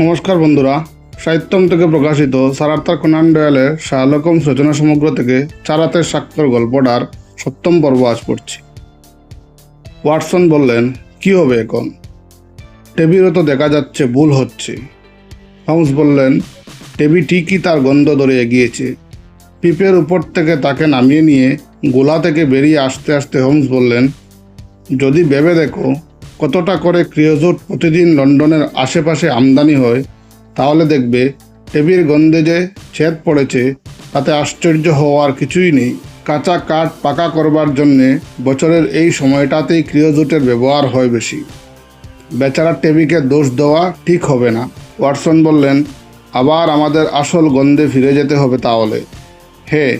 নমস্কার বন্ধুরা। সাহিত্যম থেকে প্রকাশিত সারার্থার কোনান ডয়ালের শাহলকম রচনা সমগ্র থেকে চারাতের স্বাক্ষর গল্পটার সপ্তম পর্ব আজ পড়ছি। ওয়াটসন বললেন, কি হবে এখন? টেবিরও তো দেখা যাচ্ছে, ভুল হচ্ছে। হোমস বললেন, টেবি ঠিকই তার গন্ধ ধরে এগিয়েছে। পিপের উপর থেকে তাকে নামিয়ে নিয়ে গোলা থেকে বেরিয়ে আসতে আসতে হোমস বললেন, যদি ভেবে দেখো কতটা করে ক্রিয়োজোট প্রতিদিন লন্ডনের আশেপাশে আমদানি হয়, তাহলে দেখবে টেবির গন্ধে যে ছেদ পড়েছে, তাতে আশ্চর্য হওয়ার কিছুই নেই। কাঁচা কাঠ পাকা করবার জন্যে বছরের এই সময়টাতেই ক্রিয়োজোটের ব্যবহার হয় বেশি। বেচারা টেবিকে দোষ দেওয়া ঠিক হবে না। ওয়াটসন বললেন, আবার আমাদের আসল গন্ধে ফিরে যেতে হবে তাহলে। হে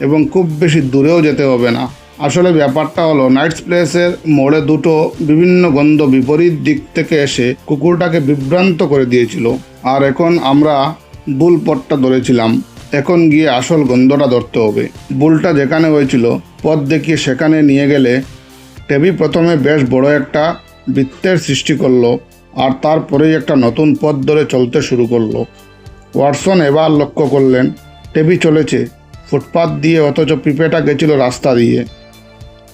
এবং খুব বেশি দূরেও যেতে হবে না। আসলে ব্যাপারটা হলো নাইটস প্লেসের মোড়ে দুটো বিভিন্ন গন্ধ বিপরীত দিক থেকে এসে কুকুরটাকে বিভ্রান্ত করে দিয়েছিল। আর এখন আমরা বুল পথটা ধরেছিলাম। এখন গিয়ে আসল গন্ধটা ধরতে হবে। বুলটা যেখানে হয়েছিল, পথ দেখিয়ে সেখানে নিয়ে গেলে টেবি প্রথমে বেশ বড় একটা বৃত্তের সৃষ্টি করল আর তারপরেই একটা নতুন পথ ধরে চলতে শুরু করল। ওয়াটসন এবার লক্ষ্য করলেন, টেবি চলেছে। ফুটপাত দিয়ে অথচ পিপেটা গেছিল রাস্তা দিয়ে।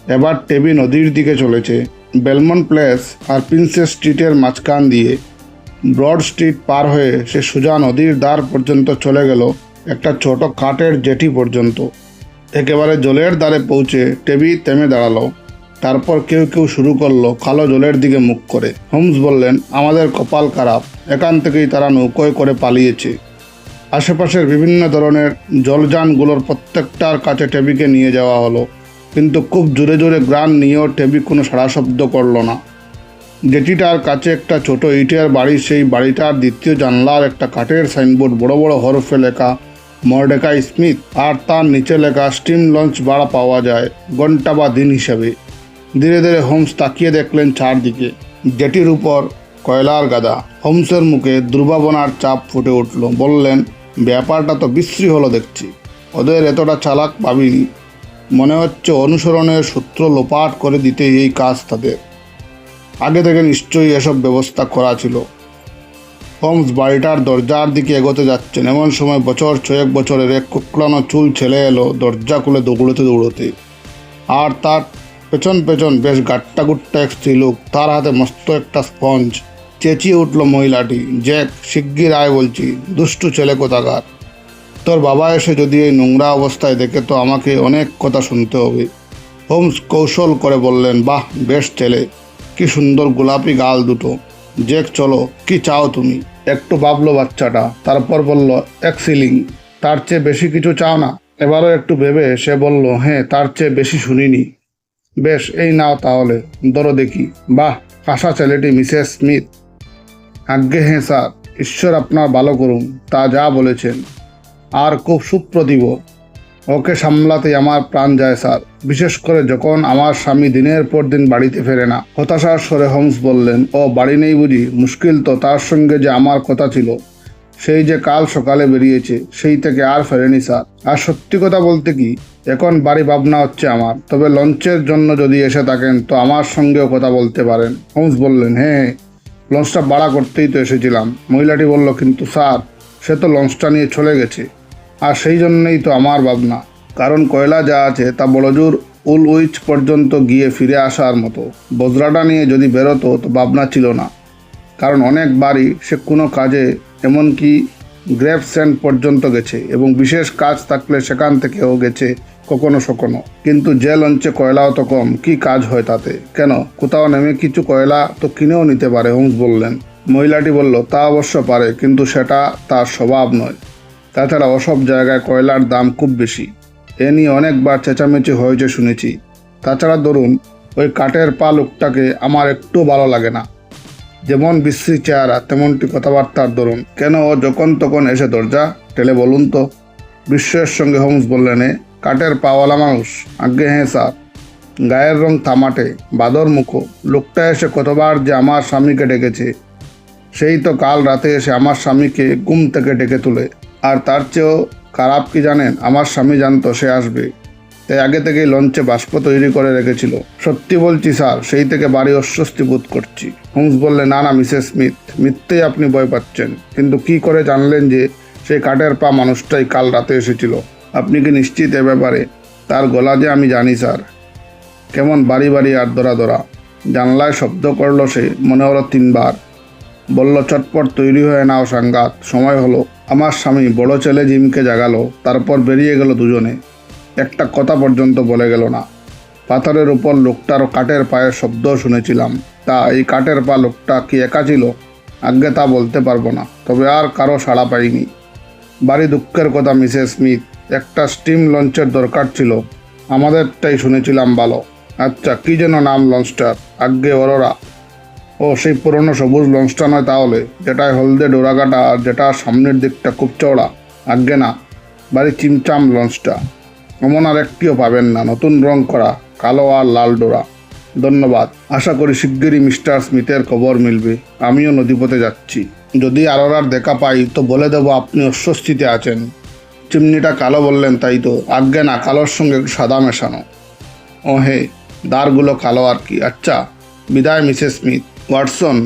এবার টেবি নদীর দিকে চলেছে। বেলমন প্লেস আর প্রিন্সেস স্ট্রিটের মাঝখান দিয়ে। ব্রড স্ট্রিট পার হয়ে সে সোজা নদীর দ্বার পর্যন্ত চলে গেল একটা ছোট কাঠের জেটি পর্যন্ত। একেবারে জলের দ্বারে পৌঁছে টেবি থেমে দাঁড়াল। তারপর কেউ কেউ শুরু করল কালো জলের দিকে মুখ করে। হোমস বললেন, আমাদের কপাল খারাপ। এখান থেকেই তারা নৌকোয় করে পালিয়েছে। আশেপাশের বিভিন্ন ধরনের জলযানগুলোর প্রত্যেকটার কাছে টেবিকে নিয়ে যাওয়া হলো। কিন্তু খুব জোরে জোরে গ্রান নিয়েও টেবি কোনো সাড়া শব্দ করল না। জেটিটার কাছে একটা ছোট ইটের বাড়ি, সেই বাড়িটার দ্বিতীয় জানলার একটা কাঠের সাইনবোর্ড, বড় বড় হরফে লেখা মর্ডেকাই স্মিথ। আর তার নিচে লেখা, স্টিম লঞ্চ ভাড়া পাওয়া যায়, ঘণ্টা বা দিন হিসাবে। ধীরে ধীরে হোমস তাকিয়ে দেখলেন চারদিকে। জেটির উপর কয়লার গাদা। হোমসের মুখে দুর্ভাবনার চাপ ফুটে উঠল। বললেন, ব্যাপারটা তো বিশ্রী হলো দেখছি। ওদের এতটা চালাক ভাবিনি। মনে হচ্ছে অনুসরণের সূত্র লোপাট করে দিতে এই কাজ তাদের। আগে থেকে নিশ্চয়ই এসব ব্যবস্থা করা ছিল। হোমস বাড়িটার দরজার দিকে এগোতে যাচ্ছেন। এমন সময় বছর ছয়েক বছরের এক কুকলানো চুল ছেলে এলো দরজা খুলে দৌড়তে দৌড়তে। আর তার পেছন পেছন বেশ গাট্টা গুট্টা এক স্ত্রীলোক, তার হাতে মস্ত একটা স্পঞ্জ। চেঁচিয়ে উঠল মহিলাটি। জ্যাক, শিগগির আয় বলছি, দুষ্টু ছেলে কোথাকার? তোর বাবা এসে যদি এই নোংরা অবস্থায় দেখে, তো আমাকে অনেক কথা শুনতে হবে। হোমস কৌশল করে বললেন, বাহ, বেশ ছেলে, কি সুন্দর গোলাপি গাল দুটো। জেক, চলো, কি চাও তুমি? একটু ভাবলো বাচ্চাটা, তারপর বলল, এক সিলিং, তার চেয়ে বেশি কিছু চাও না? এবারও একটু ভেবে সে বলল হ্যাঁ তার চেয়ে বেশি শুনিনি। বেশ, এই নাও তাহলে, ধরো দেখি। বাহ, কাঁসা ছেলেটি, মিসেস স্মিথ। আজ্ঞে হ্যাঁ স্যার, ঈশ্বর আপনার ভালো করুন, তা যা বলেছেন। আর খুব সুপ্রতিভ ওকে সামলাতে আমার প্রাণ যায়, স্যার। বিশেষ করে যখন আমার স্বামী দিনের পর দিন বাড়িতে ফেরে না। হতাশার স্বরে হোমস বললেন, ও, বাড়ি নেই বুঝি? মুশকিল তো, তার সঙ্গে যে আমার কথা ছিল। সেই যে কাল সকালে বেরিয়েছে, সেই থেকে আর ফেরেনি, স্যার। আর সত্যি কথা বলতে কি, এখন বাড়ি ভাবনা হচ্ছে আমার। তবে লঞ্চের জন্য যদি এসে থাকেন, তো আমার সঙ্গেও কথা বলতে পারেন। হোমস বললেন হ্যাঁ। লঞ্চটা ভাড়া করতেই তো এসেছিলাম। মহিলাটি বলল, কিন্তু স্যার, সে তো লঞ্চটা নিয়ে চলে গেছে। আর সেই জন্যই তো আমার ভাবনা। কারণ কয়লা যা আছে তা বড়জোর উইচ পর্যন্ত গিয়ে ফিরে আসার মতো। বজরাটা নিয়ে যদি বেরোতো তো ভাবনা ছিল না। কারণ অনেক বাড়ি সে কোনো কাজে, এমনকি গ্রেপ সেন্ট পর্যন্ত গেছে এবং বিশেষ কাজ থাকলে সেখান থেকেও গেছে কখনো সখনো কিন্তু যে লঞ্চে কয়লাও তো কম, কি কাজ হয় তাতে? কেন? কোথাও নেমে কিছু কয়লা তো কিনেও নিতে পারে, হোমস বললেন। মহিলাটি বলল, তা অবশ্য পারে, কিন্তু সেটা তার স্বভাব নয়। তাছাড়া ওসব জায়গায় কয়লার দাম খুব বেশি। এ নিয়ে অনেকবার চেঁচামেচি হয়েছে শুনেছি। তাছাড়া ধরুন ওই কাঠের পা লোকটাকে আমার একটু ভালো লাগে না। যেমন বিশ্রী চেহারা তেমনটি কথাবার্তার ধরুন। কেন ও যখন তখন এসে দরজা টেলে বলুন তো? বিশ্বের সঙ্গে হোমস বললেন "এ, কাঠের পাওয়ালা মানুষ। আজ্ঞে হ্যাঁ স্যার। গায়ের রং থামাটে বাদর মুখো। লোকটা এসে কতবার যে আমার স্বামীকে ডেকেছে। সেই তো কাল রাতে এসে আমার স্বামীকে ঘুম থেকে ডেকে তুলে। আর তার চেয়েও খারাপ কি জানেন? আমার স্বামী জানতো, সে আসবে। তাই আগে থেকেই লঞ্চে বাষ্প তৈরি করে রেখেছিল। সত্যি বলছি স্যার, সেই থেকে বাড়ি অস্বস্তি বোধ করছি। হোমস বললে, না না, মিসেস স্মিথ, মিথ্যেই আপনি ভয় পাচ্ছেন। কিন্তু কি করে জানলেন যে সেই কাঠের পা মানুষটাই কাল রাতে এসেছিল? আপনি কি নিশ্চিত এ ব্যাপারে? তার গলা যে আমি জানি, স্যার। কেমন বাড়ি বাড়ি আর দরা দরা। জানলায় শব্দ করল সে, মনে হলো তিনবার। বলল, চটপট তৈরি হয়ে নাও সাঙ্গাত সময় হলো। আমার স্বামী বড় ছেলে জিমকে জাগালো, তারপর বেরিয়ে গেল দুজনে। একটা কথা পর্যন্ত বলে গেল না। পাথরের উপর লোকটার কাঠের পায়ের শব্দ শুনেছিলাম। তা এই কাঠের পা লোকটা কি একা ছিল? আগে তা বলতে পারব না, তবে আর কারও সাড়া পাইনি। বাড়ি দুঃখের কথা, মিসেস স্মিথ। একটা স্টিম লঞ্চের দরকার ছিল। আমাদেরটাই শুনেছিলাম ভালো। আচ্ছা কি যেন নাম লঞ্চটার? আগে অরোরা। ও, সেই পুরনো সবুজ লঞ্চটা নয় তাহলে। যেটায় হলদে ডোরাকাটা আর যেটা সামনের দিকটা খুব চওড়া। আজ্ঞে না, বাড়ি চিমচাম লঞ্চটা। অমন আর একটিও পাবেন না, নতুন রং করা, কালো আর লাল ডোরা। ধন্যবাদ, আশা করি শিগগিরই মিস্টার স্মিথের খবর মিলবে। আমিও নদীপথে যাচ্ছি। যদি আরোরার দেখা পাই, তো বলে দেবো আপনি অস্বস্তিতে আছেন। চিমনিটা কালো বললেন তাই তো। আজ্ঞে না, কালোর সঙ্গে একটু সাদা মেশানো। ও হে দাঁড়গুলো কালো আর কি। আচ্ছা বিদায় মিসেস স্মিথ। ওয়াটসন,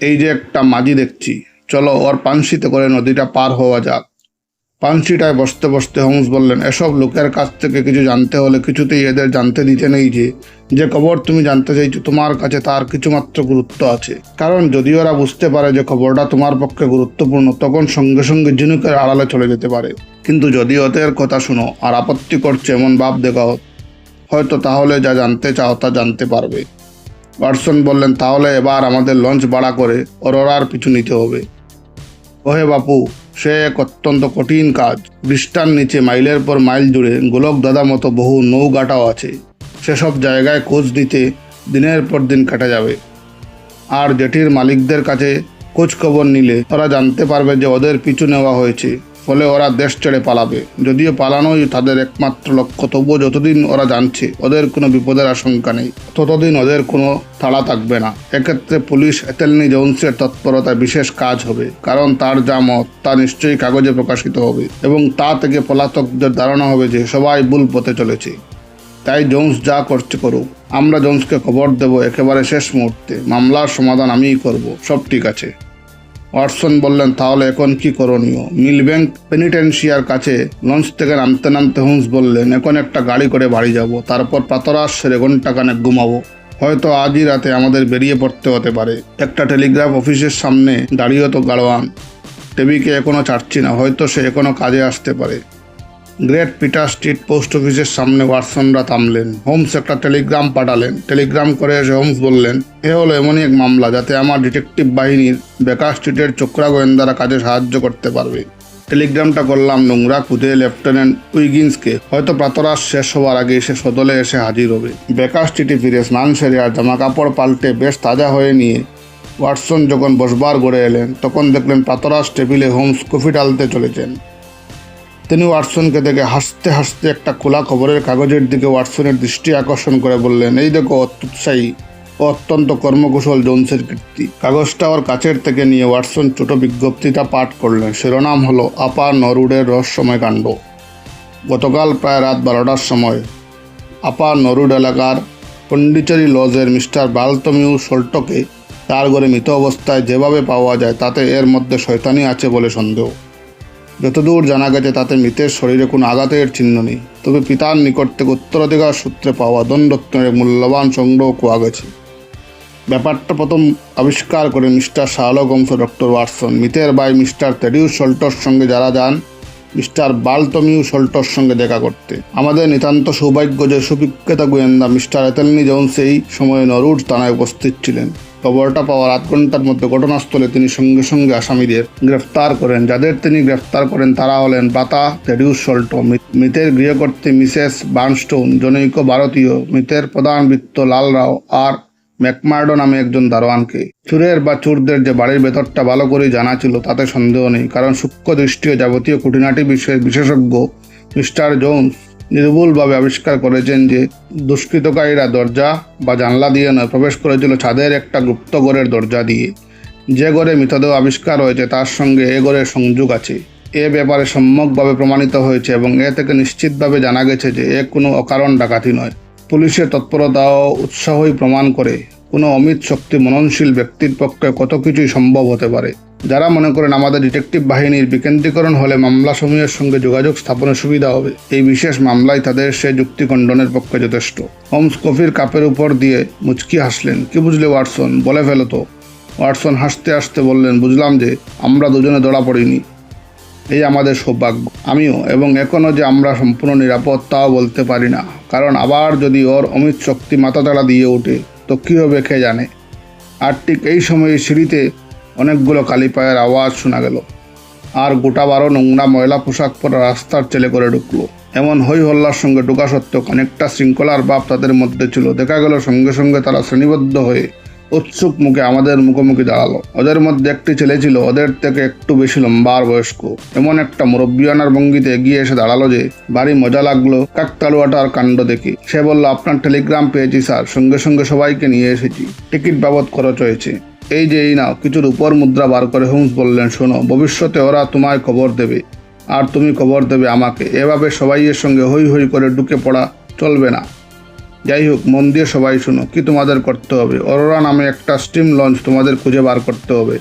এই যে একটা মাঝি দেখছি। চলো ওর পানসিতে করে নদীটা পার হওয়া যাক। পানসিটায় বসতে বসতে হোমস বললেন, এসব লোকের কাছ থেকে কিছু জানতে হলে কিছুতেই এদের জানতে দিতে নেই যে যে খবর তুমি জানতে চাইছো তোমার কাছে তার কিছুমাত্র গুরুত্ব আছে। কারণ যদি ওরা বুঝতে পারে যে খবরটা তোমার পক্ষে গুরুত্বপূর্ণ, তখন সঙ্গে সঙ্গে ঝিনুকের আড়ালে চলে যেতে পারে। কিন্তু যদি ওদের কথা শুনো আর আপত্তি করছে এমন ভাব দেখাও, হয়তো তাহলে যা জানতে চাও তা জানতে পারবে। ওয়াটসন বললেন, তাহলে এবার আমাদের লঞ্চ ভাড়া করে অরোরার পিছু নিতে হবে। ওহে বাপু, সে এক অত্যন্ত কঠিন কাজ। বৃষ্টার নিচে মাইলের পর মাইল জুড়ে গোলক দাদা মতো বহু নৌঘাটাও আছে। সেসব জায়গায় খোঁজ দিতে দিনের পর দিন কাটা যাবে। আর জেটির মালিকদের কাছে খোঁজ খবর নিলে ওরা জানতে পারবে যে ওদের পিছু নেওয়া হয়েছে। ফলে ওরা দেশ ছেড়ে পালাবে। যদিও পালানোই তাদের একমাত্র লক্ষ্য, তবুও যতদিন ওরা জানছে, ওদের কোনো বিপদের আশঙ্কা নেই, ততদিন ওদের কোনো তাড়া থাকবে না। এক্ষেত্রে পুলিশ এতেলনি জোন্সের তৎপরতা বিশেষ কাজ হবে, কারণ তার যা মত, তা নিশ্চয়ই কাগজে প্রকাশিত হবে এবং তা থেকে পলাতকদের ধারণা হবে যে সবাই ভুল পথে চলেছে। তাই জোন্স যা করছে করুক। আমরা জোন্সকে খবর দেব একেবারে শেষ মুহূর্তে। মামলার সমাধান আমিই করব। সব ঠিক আছে। ওয়াটসন বললেন, তাহলে এখন কি করণীয়? মিল ব্যাংক পেনিটেন্সিয়ার কাছে লঞ্চ থেকে নামতে নামতে হুন্স বললেন, এখন একটা গাড়ি করে বাড়ি যাব, তারপর প্রাতরাশ সেরে ঘণ্টা কানে ঘুমাবো। হয়তো আজই রাতে আমাদের বেরিয়ে পড়তে হতে পারে। একটা টেলিগ্রাফ অফিসের সামনে দাঁড়িয়ে তো গাড়োয়ান। টেবিকে এখনও ছাড়ছি না, হয়তো সে এখনও কাজে আসতে পারে। গ্রেট পিটার স্ট্রিট পোস্ট অফিসের সামনে ওয়াটসনরা থামলেন। হোমস একটা টেলিগ্রাম পাঠালেন। টেলিগ্রাম করে এসে হোমস বললেন, এ হলো এমনই এক মামলা যাতে আমার ডিটেকটিভ বাহিনীর বেকার স্ট্রিটের চোকরা গোয়েন্দারা কাজে সাহায্য করতে পারবে। টেলিগ্রামটা করলাম নোংরা খুদে লেফটেন্যান্ট উইগিন্সকে। হয়তো প্রাতরাশ শেষ হওয়ার আগে সে সদলে এসে হাজির হবে। বেকার স্ট্রিটে ফিরে স্নান সেরে আর জামা কাপড় পাল্টে বেশ তাজা হয়ে নিয়ে ওয়াটসন যখন বসবার গড়ে এলেন, তখন দেখলেন প্রাতরাস টেবিলে হোমস কফি ডালতে চলেছেন। তিনি ওয়াটসনকে দেখে হাসতে হাসতে একটা খোলা খবরের কাগজের দিকে ওয়াটসনের দৃষ্টি আকর্ষণ করে বললেন, এই দেখো, অত্যুৎসাহী ও অত্যন্ত কর্মকুশল জোনসের কীর্তি। কাগজটা ওর কাছের থেকে নিয়ে ওয়াটসন ছোট বিজ্ঞপ্তিটা পাঠ করলেন। শিরোনাম হলো, আপা নরুডের রহস্যময় কাণ্ড। গতকাল প্রায় রাত বারোটার সময় আপার নরুড এলাকার পন্ডিচেরি লজের মিস্টার বালতমিউ সল্টকে তার ঘরে মৃত অবস্থায় যেভাবে পাওয়া যায় তাতে এর মধ্যে শয়তানি আছে বলে সন্দেহ। যতদূর জানা গেছে, তাতে মৃতের শরীরে কোনো আঘাতের চিহ্ন নেই। তবে পিতার নিকট থেকে উত্তরাধিকার সূত্রে পাওয়া দণ্ডত্বের মূল্যবান সংগ্রহ পাওয়া গেছে। ব্যাপারটা প্রথম আবিষ্কার করে মিস্টার শাহলক অংশ ডক্টর ওয়াটসন। মিতের ভাই মিস্টার তেডিউ সল্টর সঙ্গে যারা যান, মিস্টার বালতমিউ সল্টর সঙ্গে দেখা করতে। আমাদের নিতান্ত সৌভাগ্য যে সুবিখ্যাত গোয়েন্দা মিস্টার এতেলনি জোন্স এই সময়ে নরুড থানায় উপস্থিত ছিলেন। খবরটা পাওয়ার আধ ঘণ্টার মধ্যে ঘটনাস্থলে তিনি সঙ্গে সঙ্গে আসামিদের গ্রেফতার করেন। যাদের তিনি গ্রেফতার করেন তারা হলেন বাতা তেডিউস সল্টো মৃতের গৃহকর্ত্রী মিসেস বার্নস্টোন, জনৈক ভারতীয়। মৃতের প্রধান বৃত্ত লাল রাও আর ম্যাকমার্ডো নামে একজন দারোয়ানকে। চুরের বা চুরদের যে বাড়ির ভেতরটা ভালো করেই জানা ছিল তাতে সন্দেহ নেই, কারণ সূক্ষ্ম দৃষ্টি ও যাবতীয় খুঁটিনাটি বিষয়ের বিশেষজ্ঞ মিস্টার জোন্স নির্ভুলভাবে আবিষ্কার করেছেন যে দুষ্কৃতকারীরা দরজা বা জানলা দিয়ে নয়, প্রবেশ করেছিল ছাদের একটা গুপ্ত ঘরের দরজা দিয়ে। যে ঘরে মৃতদেহ আবিষ্কার হয়েছে, তার সঙ্গে এ ঘরের সংযোগ আছে। এ ব্যাপারে সম্যকভাবে প্রমাণিত হয়েছে এবং এ থেকে নিশ্চিতভাবে জানা গেছে যে এ কোনো অকারণ ডাকাতি নয়। পুলিশের তৎপরতা ও উৎসাহই প্রমাণ করে কোনো অমিত শক্তি মননশীল ব্যক্তির পক্ষে কত কিছুই সম্ভব হতে পারে। যারা মনে করেন আমাদের ডিটেকটিভ বাহিনীর বিকেন্দ্রীকরণ হলে মামলা সমূহের সঙ্গে যোগাযোগ স্থাপনের সুবিধা হবে, এই বিশেষ মামলায় তাদের সে যুক্তি খণ্ডনের পক্ষে যথেষ্ট। হোমস কফির কাপের উপর দিয়ে মুচকি হাসলেন। কি বুঝলে ওয়াটসন? বলে ফেলো তো। ওয়াটসন হাসতে হাসতে বললেন, বুঝলাম যে আমরা দুজনে ধরা পড়িনি। এই আমাদের সৌভাগ্য। আমিও। এবং এখনও যে আমরা সম্পূর্ণ নিরাপদ তাও বলতে পারি না। কারণ আবার যদি ওর অমিত শক্তি মাথাচাড়া দিয়ে ওঠে, তো কী হবে কে জানে? আর ঠিক এই সময়ে সিঁড়িতে অনেকগুলো কালিপায়ের আওয়াজ শোনা গেল। আর গোটা বারো নোংরা ময়লা পোশাক পরা রাস্তার চেলে করে ঢুকলো। এমন হই হল্লার সঙ্গে ঢোকা সত্ত্বেও অনেকটা শৃঙ্খলার ভাব তাদের মধ্যে ছিল। দেখা গেল সঙ্গে সঙ্গে তারা শ্রেণীবদ্ধ হয়ে উৎসুক মুখে আমাদের মুখোমুখি দাঁড়াল। ওদের মধ্যে একটি ছেলে ছিল, ওদের থেকে একটু বেশি লম্বা আর বয়স্ক। এমন একটা মুরব্বিয়ানার ভঙ্গিতে এগিয়ে এসে দাঁড়াল যে, ভারী মজা লাগল কাকতালুয়াটার কাণ্ড দেখে। সে বলল, আপনার টেলিগ্রাম পেয়েছি স্যার, সঙ্গে সঙ্গে সবাইকে নিয়ে এসেছি। টিকিট বাবদ খরচ হয়েছে। এই যে এই নাও কিছুর উপর মুদ্রা বার করে হোমস বললেন, শোনো, ভবিষ্যতে ওরা তোমায় খবর দেবে, আর তুমি খবর দেবে আমাকে। এভাবে সবাইয়ের সঙ্গে হই হই করে ঢুকে পড়া চলবে না। যাই হোক, মন দিয়ে সবাই শোনো, কি তোমাদের করতে হবে? অরোরা নামে একটা স্টিম লঞ্চ তোমাদের খুঁজে বার করতে হবে।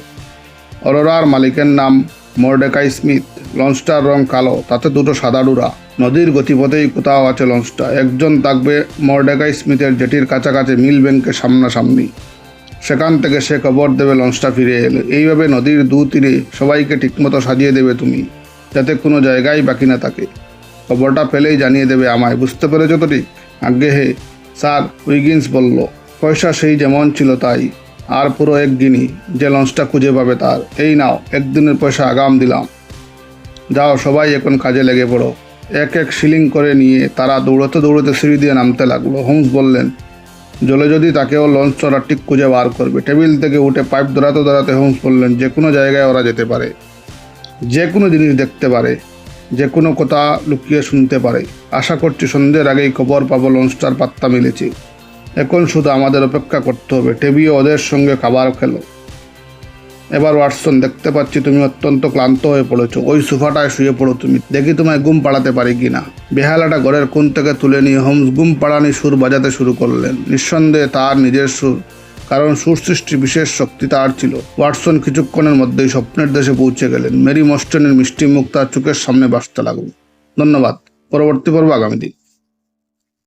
অরোরার মালিকের নাম মর্ডেকাই স্মিথ। লঞ্চটার রং কালো, তাতে দুটো সাদা ডুরা। নদীর গতিপথেই কোথাও আছে লঞ্চটা। একজন থাকবে মর্ডেকাই স্মিথের জেটির কাছাকাছি মিল ব্যাংকের সামনাসামনি। সেখান থেকে সে কবর দেবে, লঞ্চটা ফিরে এলে এইভাবে নদীর দু তীরে সবাইকে ঠিকমতো সাজিয়ে দেবে তুমি, যাতে কোনো জায়গায় বাকি না থাকে। খবরটা পেলেই জানিয়ে দেবে আমায়, বুঝতে পেরেছ তো ঠিক? আজ্ঞে হে, স্যার উইগিন্স বলল, পয়সা সেই যেমন ছিল তাই, আর পুরো এক গিনি যে লঞ্চটা খুঁজে পাবে তার। এই নাও, একদিনের পয়সা আগাম দিলাম। যাও, সবাই এখন কাজে লেগে পড়ো। এক এক সিলিং করে নিয়ে তারা দৌড়তে দৌড়তে সিঁড়ি দিয়ে নামতে লাগল। হোমস বললেন জলে যদি তাকেও লঞ্চ ঠিক খুঁজে বার করবে, টেবিল থেকে উঠে পাইপ দৌড়াতে দৌড়াতে হোমস বললেন যে কোনো জায়গায় ওরা যেতে পারে, যে কোনো জিনিস দেখতে পারে, যে কোনো কথা লুকিয়ে শুনতে পারে। আশা করছি সন্ধ্যের আগেই খবর পাবো লঞ্চটার পাত্তা মিলেছে। এখন শুধু আমাদের অপেক্ষা করতে হবে, টেবিও ওদের সঙ্গে খাবার খেলো। এবার ওয়াটসন, দেখতে পাচ্ছি তুমি অত্যন্ত ক্লান্ত হয়ে পড়েছো। ওই সোফাটায় শুয়ে পড়ো তুমি। দেখি তোমায় গুম পাড়াতে পারি কি না বেহালাটা ঘরের কোন থেকে তুলে নিয়ে হোমস গুম পাড়ানি সুর বাজাতে শুরু করলেন। নিঃসন্দেহে তার নিজের সুর, কারণ সুর সৃষ্টির বিশেষ শক্তি তার ছিল। ওয়াটসন কিছুক্ষণের মধ্যেই স্বপ্নের দেশে পৌঁছে গেলেন। মেরি মস্টনের মিষ্টি মুখ তার চোখের সামনে বাসতে লাগল। ধন্যবাদ। পরবর্তী পর্ব আগামী দিন।